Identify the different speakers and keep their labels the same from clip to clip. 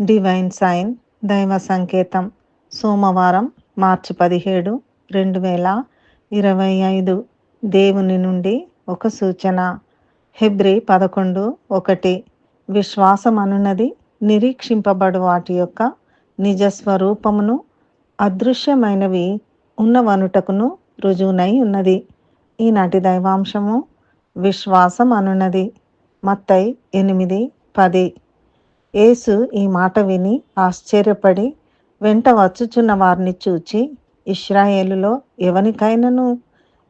Speaker 1: Divine sign దైవ సంకేతం సోమవారం మార్చి పదిహేడు రెండు వేల ఇరవై ఐదు. దేవుని నుండి ఒక సూచన. హెబ్రి పదకొండు ఒకటి. విశ్వాసం అనున్నది నిరీక్షింపబడు వాటి యొక్క నిజ స్వరూపమును అదృశ్యమైనవి ఉన్నవనుటకును రుజువునై ఉన్నది. ఈనాటి దైవాంశము విశ్వాసం అనున్నది. మత్తై ఎనిమిది పది. యేసు ఈ మాట విని ఆశ్చర్యపడి వెంట వచ్చుచున్న వారిని చూచి ఇస్రాయేలులో ఎవనికైనాను?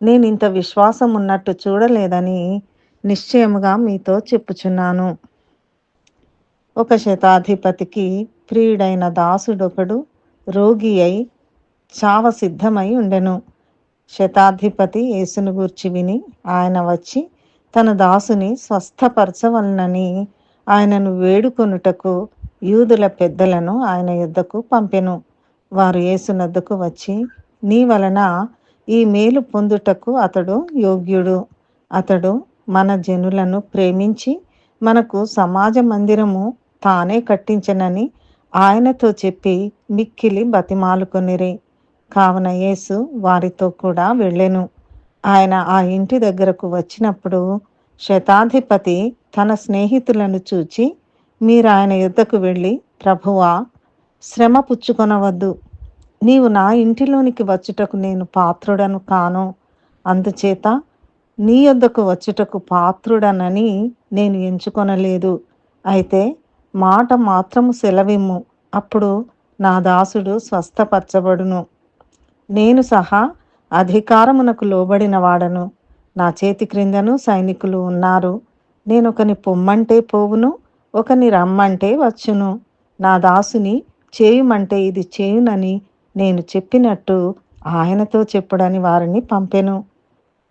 Speaker 1: నేను ఇంత విశ్వాసం ఉన్నట్టు చూడలేదని నిశ్చయముగా మీతో చెప్పుచున్నాను. ఒక శతాధిపతికి ప్రియుడైన దాసుడొకడు రోగి అయి చావ సిద్ధమై ఉండెను. శతాధిపతి యేసును గూర్చి విని ఆయన వచ్చి తన దాసుని స్వస్థపరచవలనని ఆయనను వేడుకొనుటకు యూదుల పెద్దలను ఆయన యుద్ధకు పంపెను. వారు యేసునద్దకు వచ్చి నీ వలన ఈ మేలు పొందుటకు అతడు యోగ్యుడు. అతడు మన జనులను ప్రేమించి మనకు సమాజ మందిరము తానే కట్టించనని ఆయనతో చెప్పి మిక్కిలి బతిమాలుకొనిరి. కావున యేసు వారితో కూడా వెళ్ళెను. ఆయన ఆ ఇంటి దగ్గరకు వచ్చినప్పుడు శతాధిపతి తన స్నేహితులను చూచి మీరు ఆయన యుద్ధకు వెళ్ళి ప్రభువా శ్రమ పుచ్చుకొనవద్దు. నీవు నా ఇంటిలోనికి వచ్చుటకు నేను పాత్రుడను కాను. అందుచేత నీ యొద్దకు వచ్చుటకు పాత్రుడనని నేను ఎంచుకొనలేదు. అయితే మాట మాత్రము సెలవిమ్ము. అప్పుడు నా దాసుడు స్వస్థపరచబడును. నేను సహా అధికారమునకు లోబడిన వాడను నా చేతి క్రిందను సైనికులు ఉన్నారు. నేను ఒకని పొమ్మంటే పోవును ఒకని రమ్మంటే వచ్చును. నా దాసుని చేయుమంటే ఇది చేయునని నేను చెప్పినట్టు ఆయనతో చెప్పుడని వారిని పంపెను.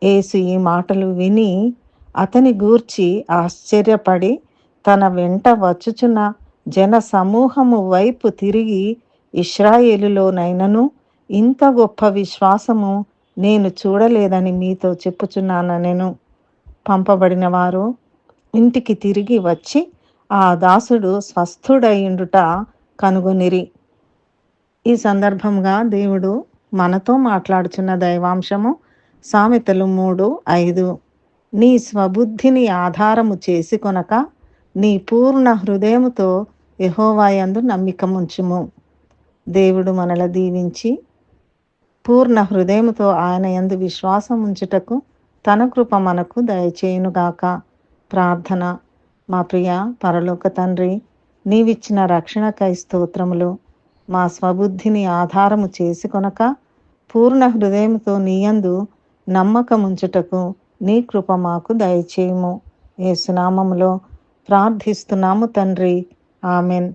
Speaker 1: ఏసు ఈ మాటలు విని అతని గూర్చి ఆశ్చర్యపడి తన వెంట వచ్చుచున్న జన సమూహము వైపు తిరిగి ఇస్రాయేలులోనైనను ఇంత గొప్ప విశ్వాసము నేను చూడలేదని మీతో చెప్పుచున్నాను. నేను పంపబడిన వారు ఇంటికి తిరిగి వచ్చి ఆ దాసుడు స్వస్థుడయ్యుండుట కనుగొనిరి. ఈ సందర్భంగా దేవుడు మనతో మాట్లాడుచున్న దైవాంశము సామెతలు మూడు ఐదు. నీ స్వబుద్ధిని ఆధారము చేసి కొనక నీ పూర్ణ హృదయముతో యహోవాయందు నమ్మికముంచుము. దేవుడు మనల దీవించి పూర్ణ హృదయముతో ఆయన యందు విశ్వాసం ఉంచుటకు తన కృప మనకు దయచేయునుగాక. ప్రార్థన. మా ప్రియ పరలోక తండ్రి నీవిచ్చిన రక్షణకై స్తోత్రములు మా స్వబుద్ధిని ఆధారము చేసుకొనక పూర్ణ హృదయంతో నీయందు నమ్మకముంచుటకు నీ కృప మాకు దయచేయము. ఏసునామములో ప్రార్థిస్తున్నాము తండ్రి. ఆమెన్.